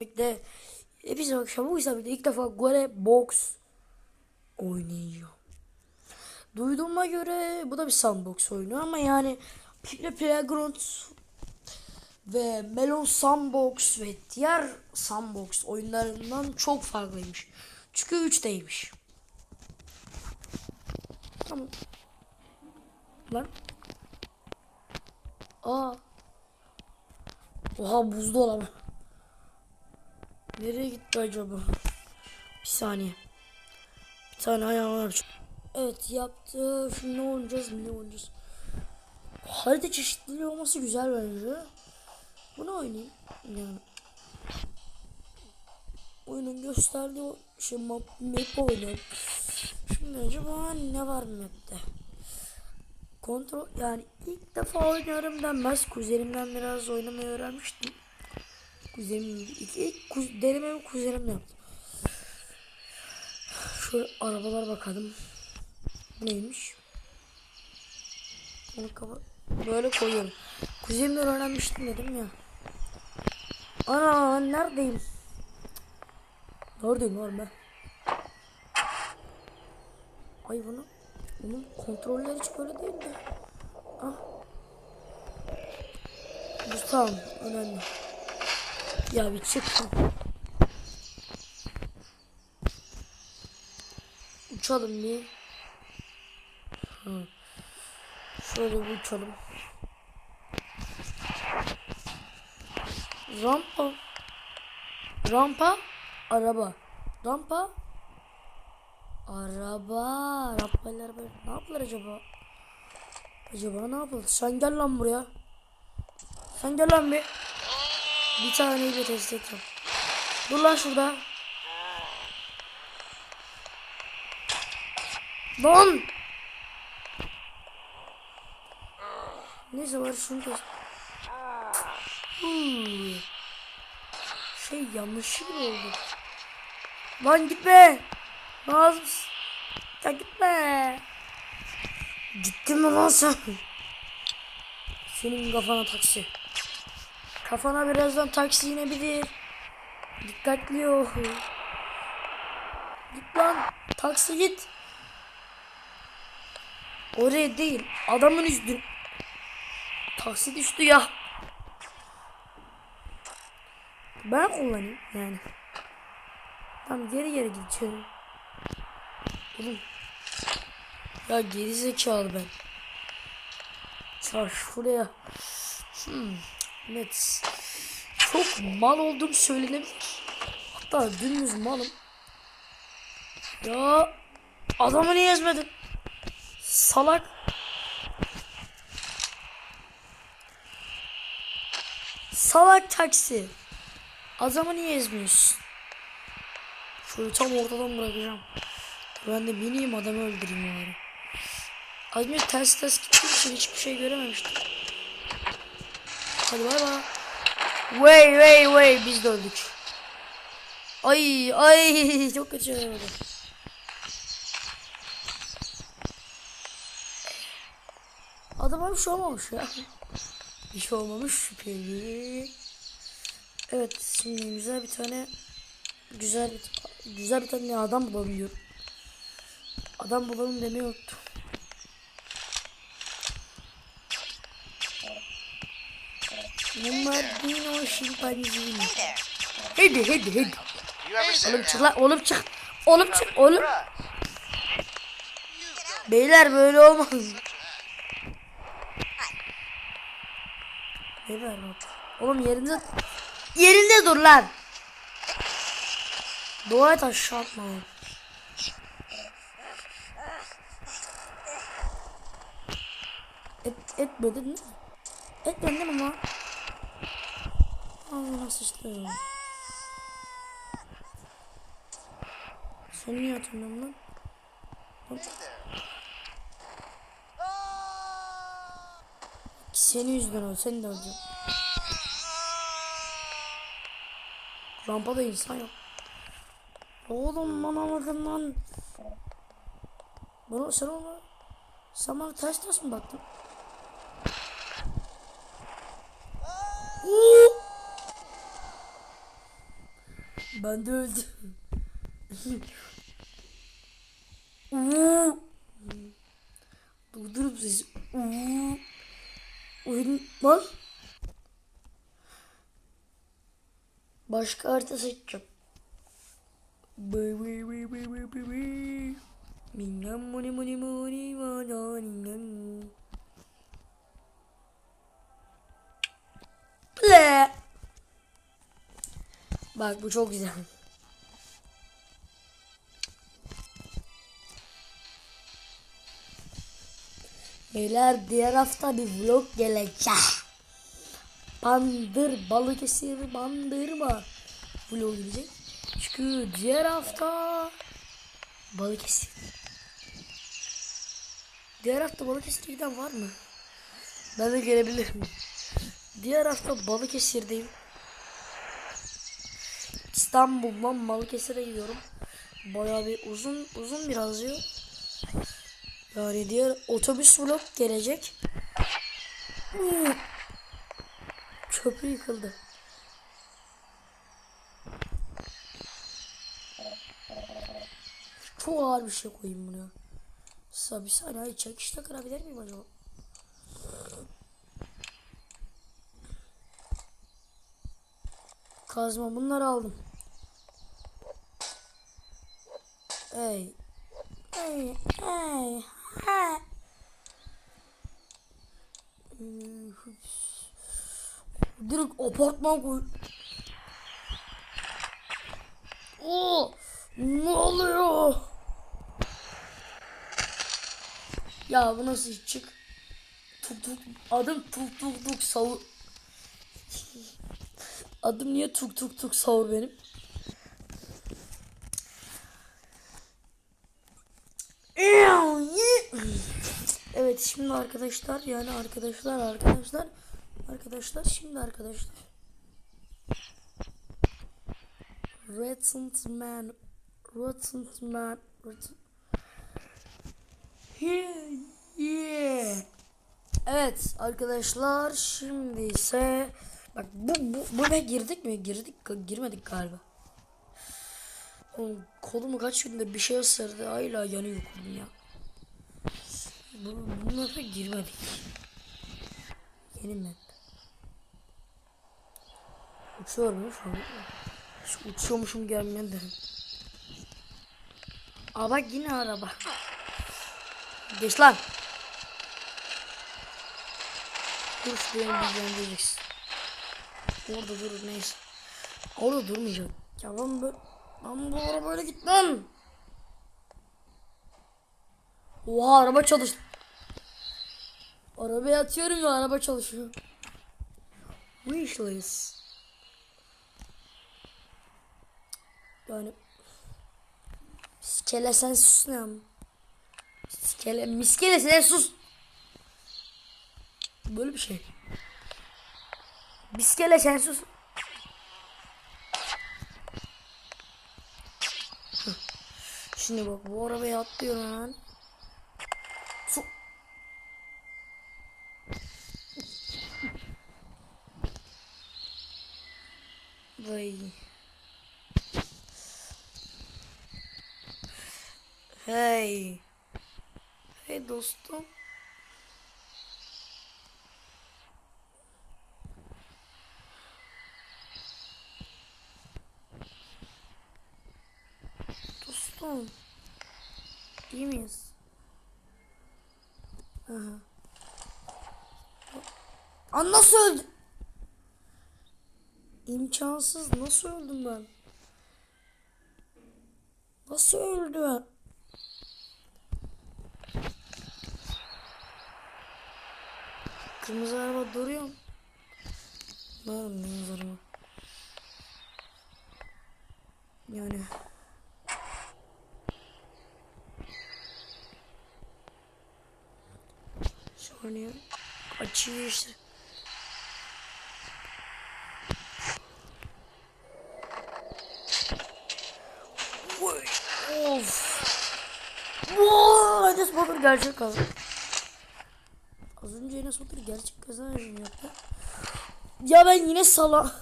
birlikte hepinize akşam bu isabette ilk defa Gore Box oynayacağım. Duyduğuma göre bu da bir sandbox oyunu ama yani People Playground ve Melon Sandbox ve diğer sandbox oyunlarından çok farklıymış. Çünkü 3'teymiş. Tamam. Lan. Aa. Oha buzdolabı. Nereye gitti acaba? Bir saniye. Bir tane ayağım var. Evet yaptı. Şimdi ne oynayacağız? Ne oynayacağız? Harita çeşitliliği olması güzel bence. Bunu oynayayım. Yani. Oyunun gösterdiği o şey map, map oynayalım. Şimdi acaba ne var map'te? Kontrol yani ilk defa oynuyorum denmez. Kuzenimden biraz oynamayı öğrenmiştim. Kuzenim ilk, kuz, denememi kuzenim yaptı. Şöyle arabalar bakalım. Bu neymiş? Bunu kafa böyle koyuyorum. Kuzenimden öğrenmiştim dedim ya. Ana neredeyim? Neredeyim oğlum ben? Ay bunu bunun kontroller hiç böyle değil de. Ah. Bu tamam önemli. Ya bir çık. Uçalım bir. Hı. Şöyle bir uçalım. Rampa. Rampa. Araba. Rampa. Araba. Rampayla araba. Ne yaptılar acaba? Acaba ne yapıldı? Sen gel lan buraya. Sen gel lan bir. Bir taneyle test edeceğim. Dur lan şurada. Lan! Neyse var şunu test. Hmm. Şey yanlışlıkla oldu. Lan gitme. Nazım. Ya gitme. Gittin mi lan sen? Senin kafana taksi. Kafana birazdan taksi inebilir. Dikkatli ol. Git lan. Taksi git. Oraya değil. Adamın üstü. Taksi düştü ya. Ben kullanayım yani. Tamam geri geri gideceğim. Oğlum. Ya geri zekalı ben. Ya şuraya. Hmm. Evet. Çok mal olduğum söylenebilir. Hatta dümdüz malım. Ya adamı niye ezmedin? Salak. Salak taksi. Adamı niye ezmiyorsun? Şöyle tam ortadan bırakacağım. Ben de bineyim adamı öldüreyim yani. Az önce ters ters gittiğim için hiçbir şey görememiştim. Hadi bay bay. Way way way biz de öldük. Ay ay çok kötü oldu. Adama bir şey olmamış ya. Bir şey olmamış şüpheli. Evet şimdi güzel bir tane güzel bir güzel bir tane adam bulalım diyorum. Adam bulalım demeyi unuttum. Bunlar dino şimpanzini. Hadi hadi hadi. Oğlum çık lan oğlum çık. Oğlum çık oğlum. Beyler böyle olmaz. Beyler. Oğlum yerinde yerinde dur lan. Dua et aşağı atma. Et, etmedin mi? Etmedin mi lan? Allah sıçtı. Sen niye atmıyorum lan? Senin yüzünden o, seni de öldüreceğim. Rampada insan yok. Oğlum bana bakın lan. Bana, sen ona, sen bana ters ters mi baktın? Oo! Ben de öldüm. Durdurup. Uuu. Oyun lan. Başka harita seçeceğim. Bıy bıy bıy bıy bıy bıy bıy. Bak bu çok güzel. Beyler diğer hafta bir vlog gelecek. Bandır, Balıkesir, bandırma vlog gelecek. Çünkü diğer hafta Balıkesir. Diğer hafta Balıkesir'e giden var mı? Ben de gelebilirim. Diğer hafta Balıkesir'deyim. İstanbul'dan Balıkesir'e gidiyorum. Bayağı bir uzun uzun biraz diyor. Yani diğer otobüs vlog gelecek. Hmm. Köprü yıkıldı. Çok ağır bir şey koyayım buna. Sa bir saniye çekişte kırabilir miyim acaba? Kazma bunları aldım. Ey. Ey. Ey. Ha. Direkt apartman koy. Oo, ne oluyor? Ya bu nasıl çık? Tuk tuk adım tuk tuk tuk savur. Adım niye tuk tuk tuk savur benim? Evet şimdi arkadaşlar yani arkadaşlar arkadaşlar arkadaşlar şimdi arkadaşlar Retent Man Retent Man Retent Yeah. Evet arkadaşlar şimdi ise bak bu bu bu ne girdik mi? Girdik girmedik galiba. Oğlum, kolumu kaç gündür bir şey ısırdı. Hala yanıyor kolum ya. Bu, bu map'e girmedik. Yeni map. Uçuyorum şu an. Şu uçuyormuşum gelmeyen derim. Aa yine araba. Geç lan. Dur şuraya bir diyeceksin. Orada dur neyse. Orada durmayacağım. Ya ben böyle ben bu arabayla gitmem. Oha araba çalıştı. Arabaya atıyorum ya araba çalışıyor. Wishless. Yani Miskele sen sus ne ama. Miskele, miskele sen sus. Böyle bir şey. Miskele sen sus. Şimdi bak bu arabaya atlıyorum hemen. Vay. Hey. Hey dostum. Dostum. İyi miyiz? Aha. An nasıl? İmkansız. Nasıl öldüm ben? Nasıl öldü? Kırmızı araba duruyor mu? Var mı kırmızı araba? Yani saniye açıyor işte. Oy, Of. Vay, Enes Batur gerçek kazan. Az önce Enes Batur gerçek kazan yaptı. Ya ben yine sala.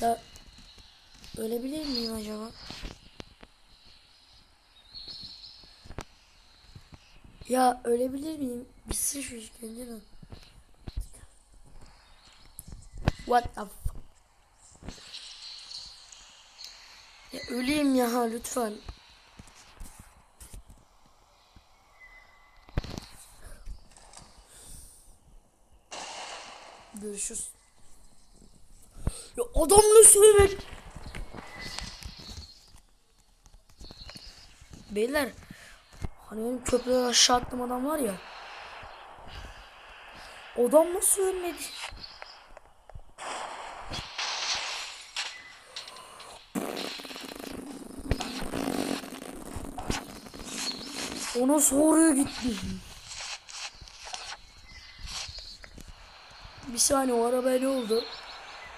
Ya ölebilir miyim acaba? Ya ölebilir miyim? Bir sır şu işkence mi? What the Ya öleyim ya lütfen. Görüşürüz. Ya adam nasıl evet? Beyler hani benim köprüden aşağı attığım adam var ya. Adam nasıl ölmedi? O nasıl oraya gitti? Bir saniye o araba ne oldu?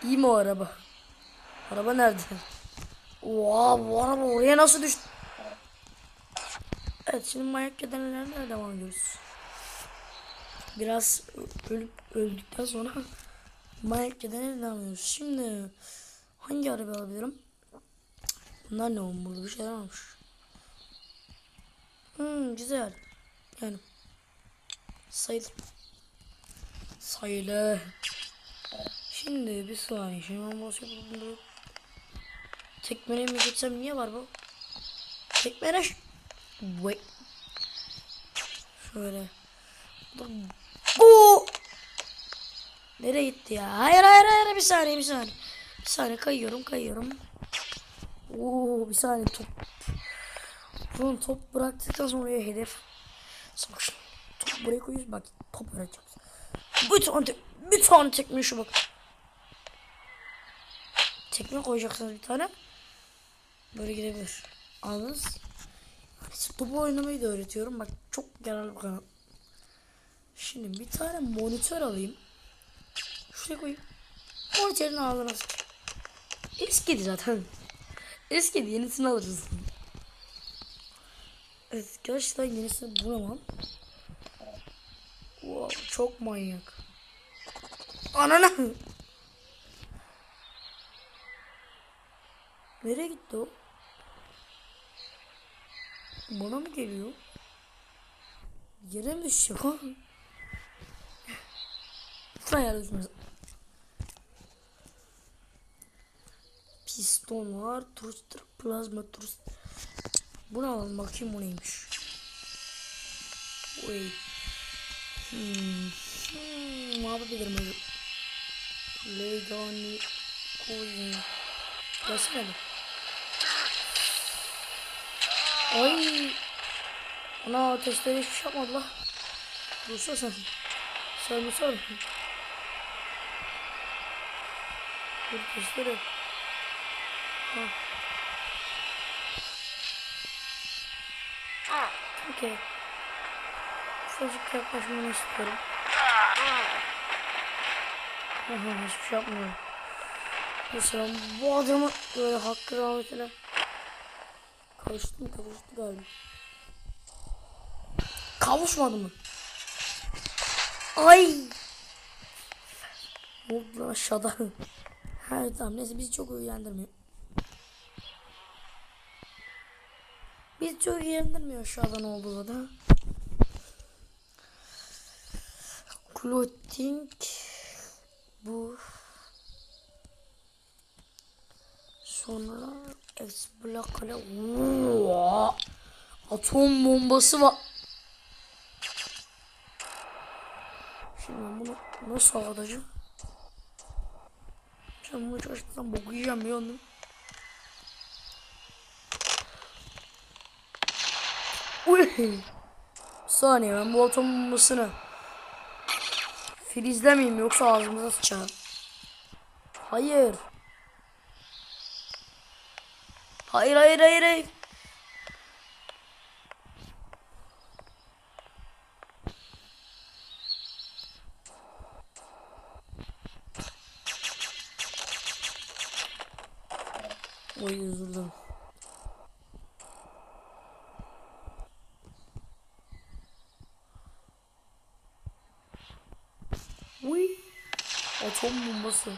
İyi mi o araba? Araba nerede? Oha bu araba oraya nasıl düştü? Evet şimdi manyak kedenlerle devam ediyoruz. Biraz ölüp öldükten sonra manyak kedenlerle devam ediyoruz. Şimdi hangi araba alabilirim? Bunlar ne burada bir şeyler olmuş. Hmm güzel. Yani sayılır. Sayılır. Şimdi bir saniye. Şimdi ben basıyor bunu. Tekmene mi geçsem niye var bu? Tekmene Wait. Şöyle. Bu. Nereye gitti ya? Hayır hayır hayır bir saniye bir saniye. Bir saniye kayıyorum kayıyorum. Oo bir saniye top. Bunun top bıraktıktan sonra hedef. Şimdi top buraya koyuyoruz bak top bırakacağız. Bir tane tek, bir tane tekme şu bak. Tekme koyacaksınız bir tane. Böyle gidebilir. Anladınız? Topu oynamayı da öğretiyorum. Bak çok yararlı bir kanal. Şimdi bir tane monitör alayım. Şuraya koyayım. Monitörün ağzına. Eskidi zaten. Eskidi yenisini alırız. Evet gerçekten yenisini bulamam. Wow, çok manyak. Anana. Nereye gitti o? Bana mı geliyor? Yere mi? Lütfen yere düşmez. Piston var. Turist, plazma turist. Bunu alalım bakayım bu neymiş. Oy. Hmm. Hmm. Ne yapabilirim öyle? Legani Kuzin. Gelsene bir. Ay. Ana ateşleri hiçbir şey yapmadı la. Dursa sen. Sen mi sor? Dur ateşleri. Ha. Okey. Ufacık yaklaşmanı istiyorum. Hı, Hiçbir şey yapmıyorum. Mesela bu adamı böyle hakkı rahmetine kavuştu mu kavuştu galiba. Kavuşmadı mı? Ay! Ne oldu aşağıda? ha tamam neyse bizi çok ilgilendirmiyor. Biz çok ilgilendirmiyor aşağıda ne olduğu da. Clothing bu sonra Explakale Oo! atom bombası var. Şimdi ben bunu nasıl atacağım? Şimdi bunu çalıştıktan bok yiyeceğim bir anda. Uy! Bir saniye ben bu atom bombasını Filizlemeyeyim yoksa ağzımıza sıçar. Hayır. Hayır hayır hayır hayır. Atom bombası.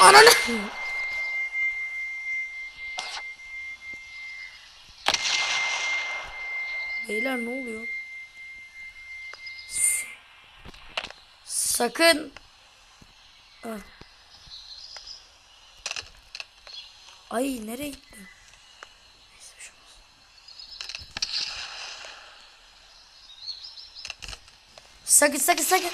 Ananı. Beyler ne oluyor? Sakın. Ah. Ay nereye gitti? Neyse bir şey olmaz. Sakın sakın sakın.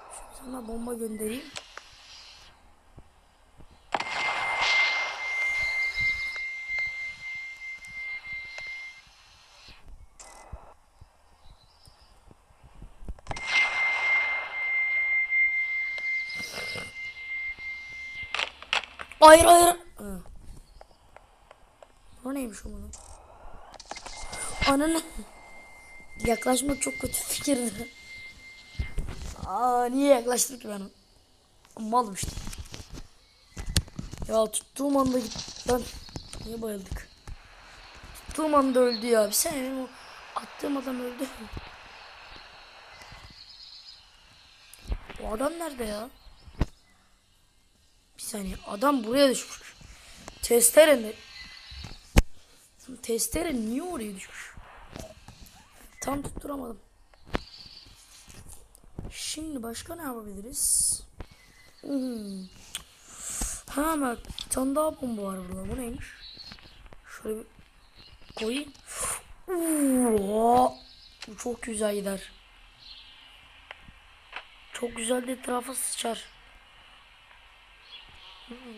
Şöyle sana bomba göndereyim. Hayır hayır. Ha. O neymiş o bunun? Ananı. Yaklaşmak çok kötü fikirdi. Aa niye yaklaştık ki ben? Malım işte. Ya tuttuğum anda git. Niye bayıldık? Tuttuğum anda öldü ya. Bir saniye benim o attığım adam öldü. O adam nerede ya? Bir saniye adam buraya düşmüş. Testere ne? Testere niye oraya düşmüş? Tam tutturamadım. Şimdi başka ne yapabiliriz? Hmm. Ha bak bir tane daha bomba var burada. Bu neymiş? Şöyle bir koyayım. Bu çok güzel gider. Çok güzel de etrafa sıçar.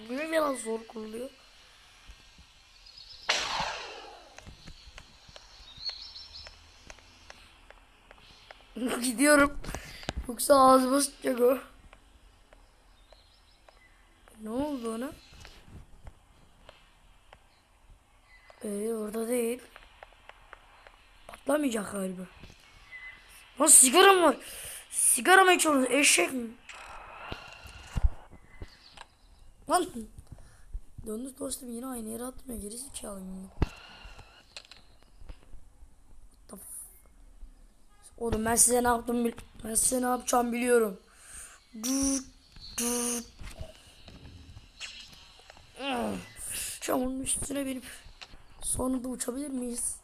Böyle biraz zor kuruluyor. Gidiyorum. Yoksa ağzıma sıçacak o. Ne oldu ona? Ee, orada değil. Patlamayacak galiba. Lan sigaram var. Sigara mı içiyorsunuz? Eşek mi? Lan. Döndü dostum yine aynı yere atmıyor. Geri zekalıyım bunu. What the f- Oğlum ben size ne yaptım ben size ne yapacağım biliyorum. Hmm. Onun üstüne binip sonra da uçabilir miyiz?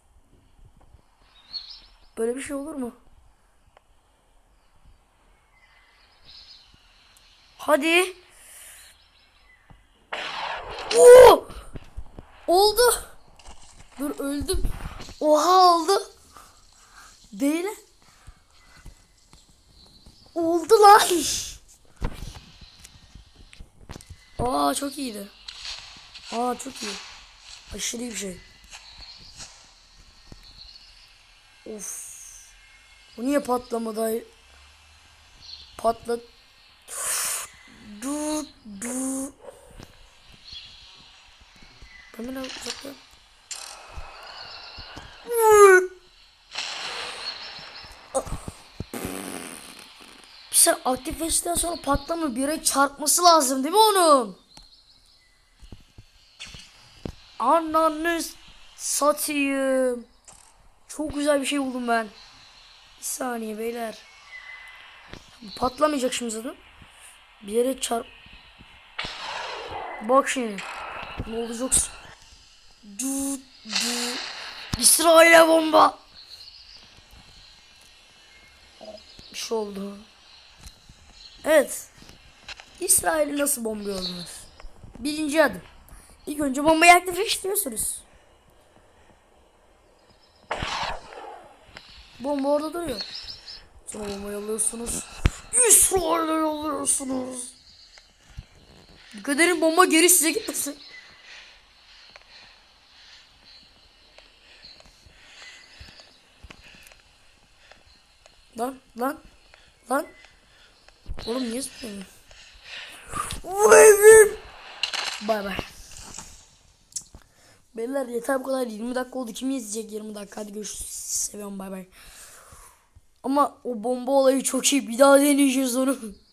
Böyle bir şey olur mu? Hadi. Oo! Oldu. Dur öldüm. Oha oldu. Değil. Oldu lan. Aa çok iyiydi. Aa çok iyi. Aşırı iyi bir şey. Of. Bu niye patlamadı? Patlat. Dur dur. Ne uzakta? Şey aktifleştikten sonra patlama bir yere çarpması lazım değil mi onun? Ananı satayım. Çok güzel bir şey buldum ben. Bir saniye beyler. Patlamayacak şimdi zaten. Bir yere çarp. Bak şimdi. Ne olacak? Du, du. İsrail'e bomba. Bir şey oldu. Evet. İsrail'i nasıl bomba yolluyoruz? Birinci adım. İlk önce bombayı aktifleştiriyorsunuz. Bomba orada duruyor. Sonra bombayı alıyorsunuz. İsrail'e yolluyorsunuz. Dikkat edin bomba geri size gitmesin. Lan lan lan. Zıplamıyor? Bay bay. Beyler yeter bu kadar 20 dakika oldu. Kim izleyecek 20 dakika? Hadi görüşürüz. Seviyorum bay bay. Ama o bomba olayı çok iyi. Bir daha deneyeceğiz onu.